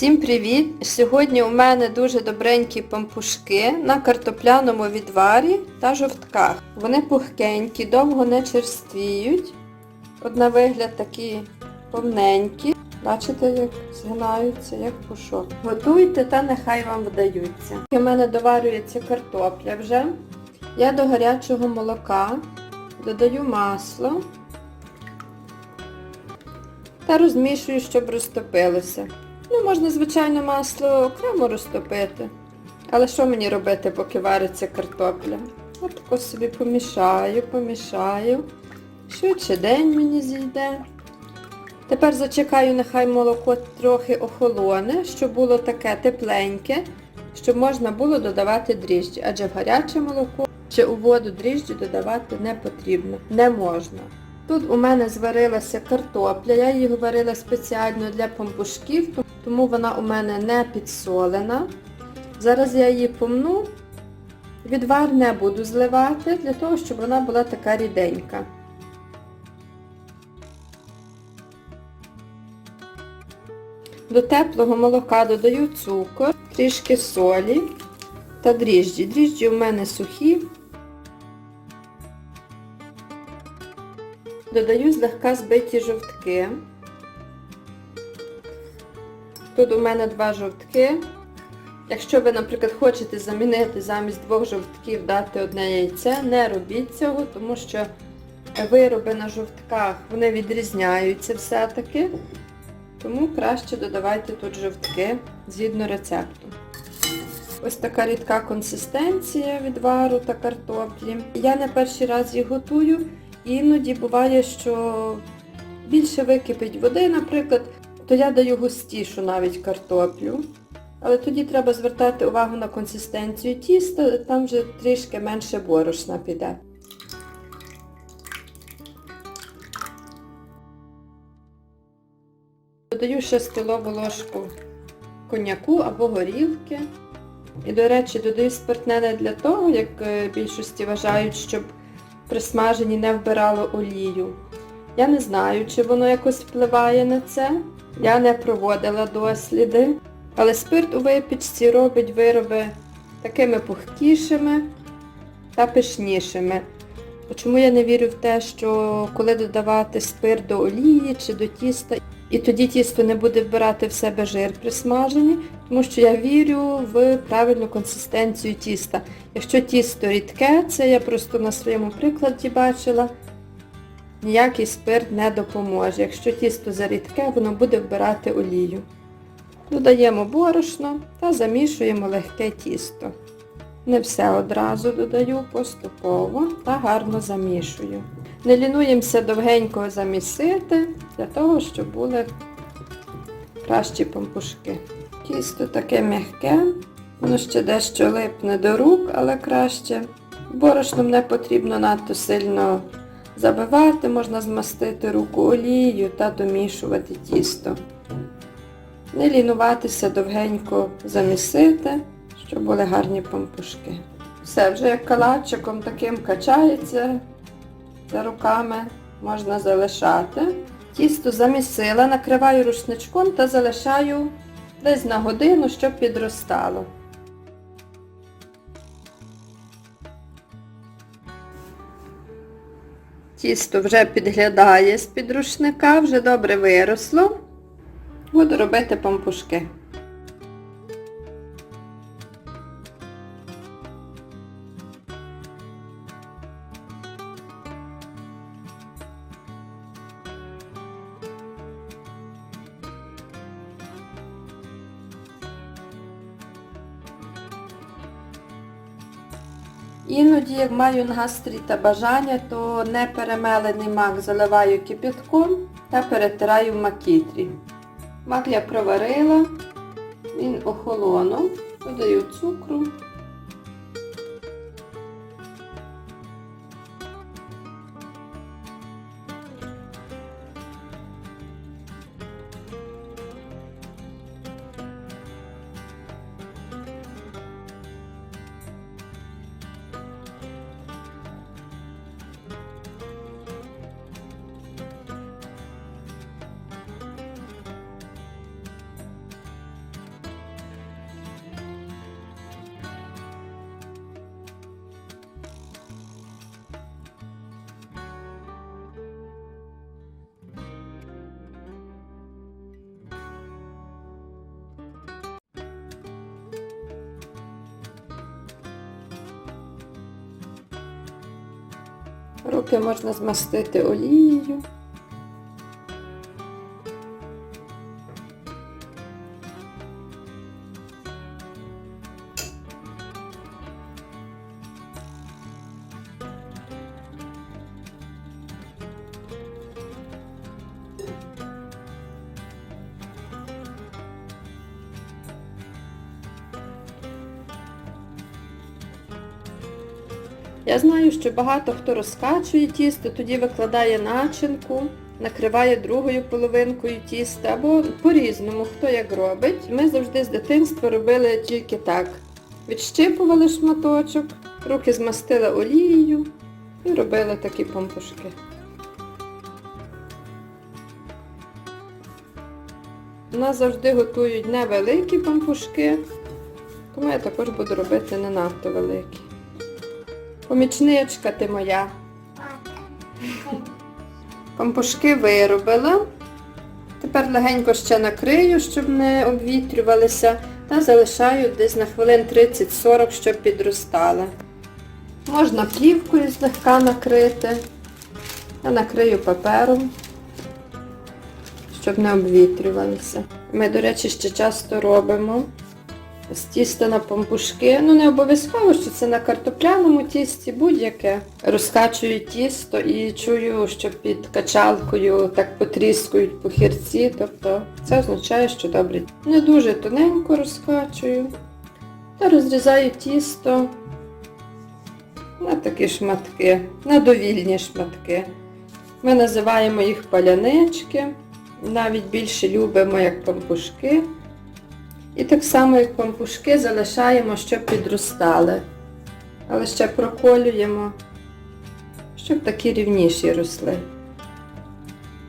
Всім привіт! Сьогодні у мене дуже добренькі пампушки на картопляному відварі та жовтках. Вони пухкенькі, довго не черствіють. От на вигляд такі повненькі. Бачите, як згинаються, як пушок. Готуйте та нехай вам вдаються. У мене доварюється картопля вже. Я до гарячого молока додаю масло та розмішую, щоб розтопилося. Ну, можна, звичайно, масло окремо розтопити. Але що мені робити, поки вариться картопля? От тако собі помішаю, помішаю. Швидше день мені зійде. Тепер зачекаю, нехай молоко трохи охолоне, щоб було таке тепленьке, щоб можна було додавати дріжджі. Адже в гаряче молоко чи у воду дріжджі додавати не потрібно, не можна. Тут у мене зварилася картопля, я її варила спеціально для пампушків, тому вона у мене не підсолена. Зараз я її помну, відвар не буду зливати, для того, щоб вона була така ріденька. До теплого молока додаю цукор, трішки солі та дріжджі. Дріжджі у мене сухі. Додаю злегка збиті жовтки. Тут у мене два жовтки. Якщо ви, наприклад, хочете замінити замість двох жовтків дати одне яйце, не робіть цього, тому що вироби на жовтках вони відрізняються все-таки. Тому краще додавайте тут жовтки згідно рецепту. Ось така рідка консистенція відвару та картоплі. Я не перший раз їх готую. Іноді буває, що більше википить води, наприклад, то я даю густішу навіть картоплю. Але тоді треба звертати увагу на консистенцію тіста, там вже трішки менше борошна піде. Додаю ще столову ложку коньяку або горілки. І, до речі, додаю спиртне не для того, як е, більшості вважають, щоб при смаженні не вбирало олію. Я не знаю, чи воно якось впливає на це. Я не проводила досліди. Але спирт у випічці робить вироби такими пухкішими та пишнішими. Чому я не вірю в те, що коли додавати спирт до олії чи до тіста, і тоді тісто не буде вбирати в себе жир при смаженні, тому що я вірю в правильну консистенцію тіста. Якщо тісто рідке, це я просто на своєму прикладі бачила, ніякий спирт не допоможе. Якщо тісто зарідке, воно буде вбирати олію. Додаємо борошно та замішуємо легке тісто. Не все одразу додаю, поступово та гарно замішую. Не лінуємося довгенько замісити, для того, щоб були кращі пампушки. Тісто таке м'яке, воно ще дещо липне до рук, але краще. Борошном не потрібно надто сильно забивати, можна змастити руку олією та домішувати тісто. Не лінуватися довгенько замісити, щоб були гарні пампушки. Все, вже як калачиком таким качається за руками, можна залишати. Тісто замісила, накриваю рушничком та залишаю десь на годину, щоб підростало. Тісто вже підглядає з-під рушника, вже добре виросло. Буду робити пампушки. Як маю настрій та бажання, то не перемелений мак заливаю кипятком та перетираю в макітрі. Мак я проварила, він охолонув, додаю цукру. Руки можна змастити олією. Я знаю, що багато хто розкачує тісто, тоді викладає начинку, накриває другою половинкою тіста, або по-різному, хто як робить. Ми завжди з дитинства робили тільки так. Відщипували шматочок, руки змастили олією і робили такі пампушки. У нас завжди готують невеликі пампушки, тому я також буду робити не надто великі. Помічничка ти моя. Пампушки виробила. Тепер легенько ще накрию, щоб не обвітрювалися, та залишаю десь на хвилин 30-40, щоб підростали. Можна плівкою злегка накрити. Я накрию папером, щоб не обвітрювалися. Ми, до речі, ще часто робимо з тіста на пампушки. Ну не обов'язково, що це на картопляному тісті, будь-яке. Розкачую тісто і чую, що під качалкою так потріскують похірці, тобто це означає, що добре. Не дуже тоненько розкачую. Та розрізаю тісто на такі шматки, на довільні шматки. Ми називаємо їх палянички. Навіть більше любимо як пампушки. І так само, як пампушки, залишаємо, щоб підростали. Але ще проколюємо, щоб такі рівніші росли.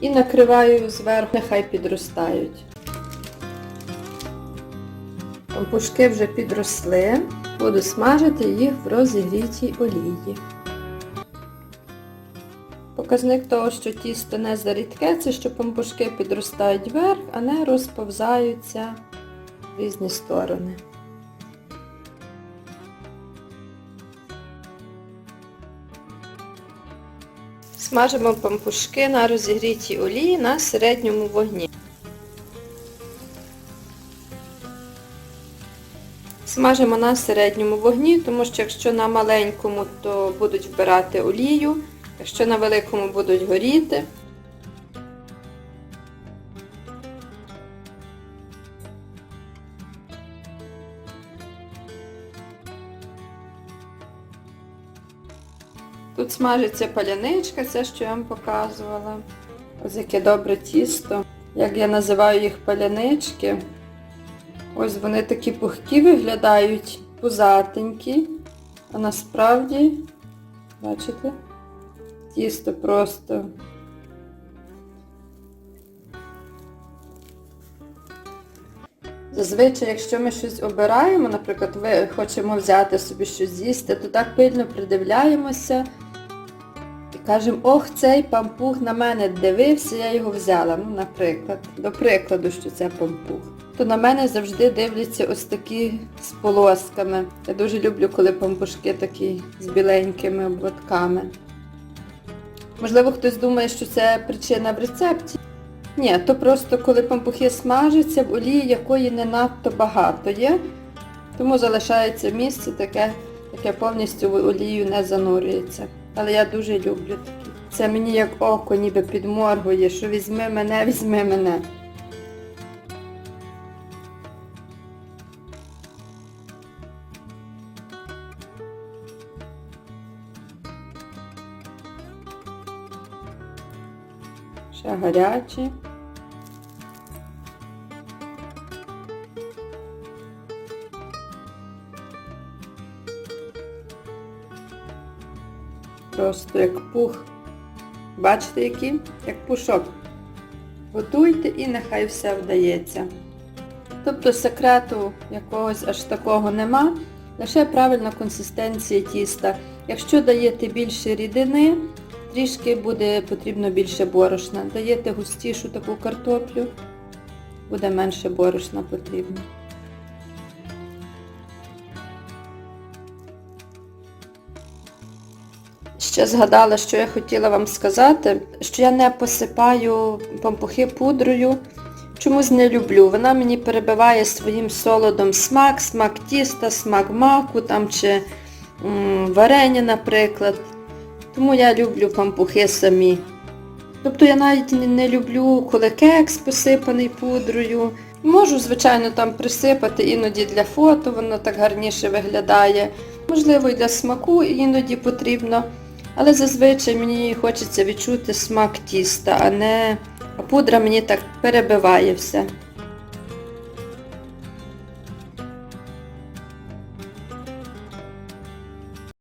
І накриваю зверху, нехай підростають. Пампушки вже підросли. Буду смажити їх в розігрітій олії. Показник того, що тісто не зарідке, це що пампушки підростають вверх, а не розповзаються різні сторони. Смажимо пампушки на розігрітій олії на середньому вогні. Смажимо на середньому вогні, тому що якщо на маленькому, то будуть вбирати олію, якщо на великому будуть горіти. Тут смажиться паляничка, це що я вам показувала. Ось яке добре тісто. Як я називаю їх палянички. Ось вони такі пухкі виглядають, пузатенькі. А насправді, бачите, тісто просто. Зазвичай, якщо ми щось обираємо, наприклад, ви хочемо взяти собі щось з'їсти, то так пильно придивляємося кажемо, ох, цей пампух на мене дивився, я його взяла. Ну, наприклад, до прикладу, що це пампух. То на мене завжди дивляться ось такі з полосками. Я дуже люблю, коли пампушки такі з біленькими обводками. Можливо, хтось думає, що це причина в рецепті. Ні, то просто коли пампухи смажаться, в олії якої не надто багато є, тому залишається місце таке, яке повністю в олію не занурюється. Але я дуже люблю такі. Це мені як око ніби підморгує, що візьми мене, візьми мене. Ще гарячі. Просто як пух. Бачите які? Як пушок. Готуйте і нехай все вдається. Тобто секрету якогось аж такого нема, лише правильна консистенція тіста. Якщо даєте більше рідини, трішки буде потрібно більше борошна. Даєте густішу таку картоплю, буде менше борошна потрібно. Ще згадала, що я хотіла вам сказати, що я не посипаю пампухи пудрою. Чомусь не люблю. Вона мені перебиває своїм солодом смак, смак тіста, смак маку там, чи м, варення, наприклад. Тому я люблю пампухи самі. Тобто я навіть не, люблю, коли кекс посипаний пудрою. Можу, звичайно, там присипати іноді для фото, воно так гарніше виглядає. Можливо, і для смаку іноді потрібно. Але зазвичай мені хочеться відчути смак тіста, а не а пудра мені так перебиває все.